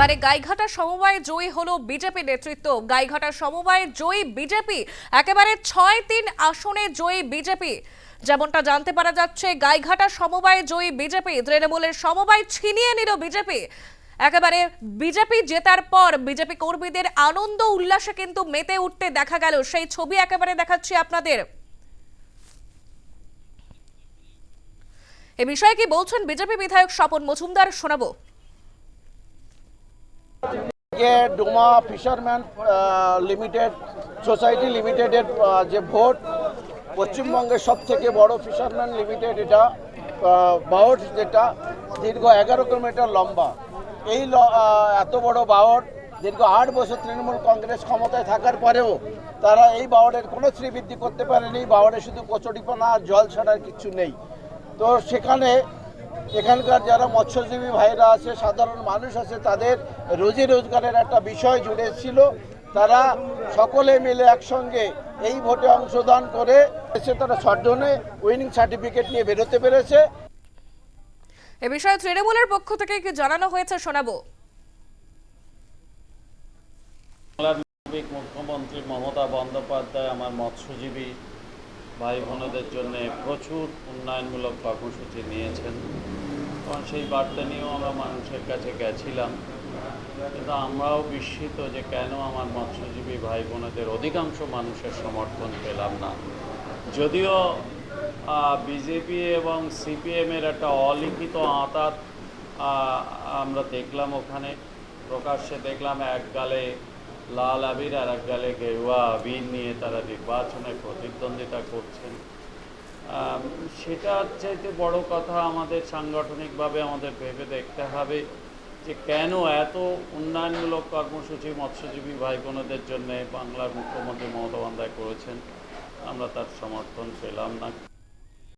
এবারে গাইঘাটা সমবায় জয়ী হলো বিজেপি নেতৃত্ব। গাইঘাটা সমবায় জয়ী বিজেপি, একেবারে ছয় তিন আসনে জয়ী বিজেপি। যেমনটা জানতে পারা যাচ্ছে, গাইঘাটা সমবায় জয়ী বিজেপি, তৃণমূলের সমবায় ছিনিয়ে নিল বিজেপি। একেবারে বিজেপি জেতার পর বিজেপি কর্মীদের আনন্দ উল্লাসে কিন্তু মেতে উঠতে দেখা গেল। সেই ছবি একেবারে দেখাচ্ছি আপনাদের। এ বিষয়ে কি বলছেন বিজেপি বিধায়ক স্বপন মজুমদার শোনাবো। যে ডুমা ফিশারম্যান লিমিটেড, সোসাইটি লিমিটেডের যে ভোট পশ্চিমবঙ্গের সব থেকে বড় ফিশারম্যান লিমিটেড এটা বাওট যেটা দীর্ঘ এগারো কিলোমিটার লম্বা। এই এত বড় বাওট দীর্ঘ আট বছর তৃণমূল কংগ্রেস ক্ষমতায় থাকার পরেও তারা এই বাওয়ারের কোনো শ্রীবৃদ্ধি করতে পারেনি। বাওয়ারে শুধু কচুরিপানা, জল ছাড়ার কিছু নেই। তো সেখানে এখানকার যারা মৎস্যজীবী ভাইরা আছে সাধারণ মানুষ আছে তাদের রোজি রোজগারের একটা বিষয় জুড়ে ছিল তারা সকলে মিলে একসঙ্গে এই ভোটে অংশদান করে এসে তারা ছজনে উইনিং সার্টিফিকেট নিয়ে বেরোতে পেরেছে। এ বিষয়ে তৃণমূলের পক্ষ থেকে কি জানানো হয়েছে শোনাবো? মুখ্যমন্ত্রী মমতা বন্দ্যোপাধ্যায় আমার মৎস্যজীবী ভাই বোনদের জন্য প্রচুর উন্নয়নমূলক কর্মসূচি নিয়েছেন। এবং সেই বার্তা নিয়েও আমরা মানুষের কাছে গেছিলাম। কিন্তু আমরাও বিস্মিত যে কেন আমার মৎস্যজীবী ভাই বোনদের অধিকাংশ মানুষের সমর্থন পেলাম না। যদিও বিজেপি এবং সিপিএমের একটা অলিখিত আঁতাত আমরা দেখলাম ওখানে। প্রকাশ্যে দেখলাম এক গালে লাল আবির আর এক গালে গেরুয়া আবির নিয়ে তারা নির্বাচনে প্রতিদ্বন্দ্বিতা করছেন। সেটার চাইতে বড় কথা আমাদের সাংগঠনিকভাবে আমাদের ভেবে দেখতে হবে যে কেন এত উন্নয়নমূলক কর্মসূচি মৎস্যজীবী ভাই বোনদের জন্য বাংলার মুখ্যমন্ত্রী মমতা বন্দ্যোপাধ্যায় করেছেন। আমরা তার সমর্থন পেলাম না।